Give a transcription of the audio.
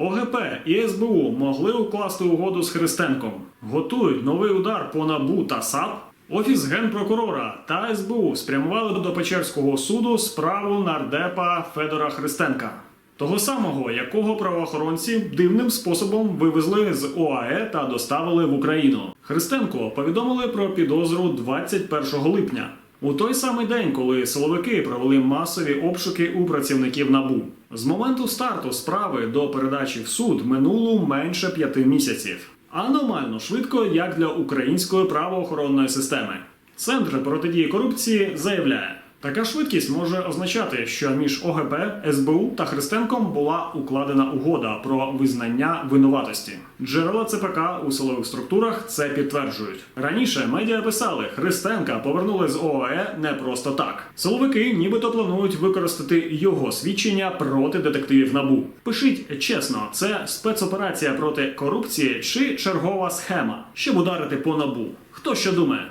ОГП і СБУ могли укласти угоду з Христенком. Готують новий удар по НАБУ та САП. Офіс генпрокурора та СБУ спрямували до Печерського суду справу нардепа Федора Христенка. Того самого, якого правоохоронці дивним способом вивезли з ОАЕ та доставили в Україну. Христенко повідомили про підозру 21 липня, у той самий день, коли силовики провели масові обшуки у працівників НАБУ. З моменту старту справи до передачі в суд минуло менше п'яти місяців. Аномально швидко, як для української правоохоронної системи. Центр протидії корупції заявляє. Така швидкість може означати, що між ОГП, СБУ та Христенком була укладена угода про визнання винуватості. Джерела ЦПК у силових структурах це підтверджують. Раніше медіа писали, Христенка повернули з ОАЕ не просто так. Силовики нібито планують використати його свідчення проти детективів НАБУ. Пишіть чесно, це спецоперація проти корупції чи чергова схема, щоб ударити по НАБУ. Хто що думає?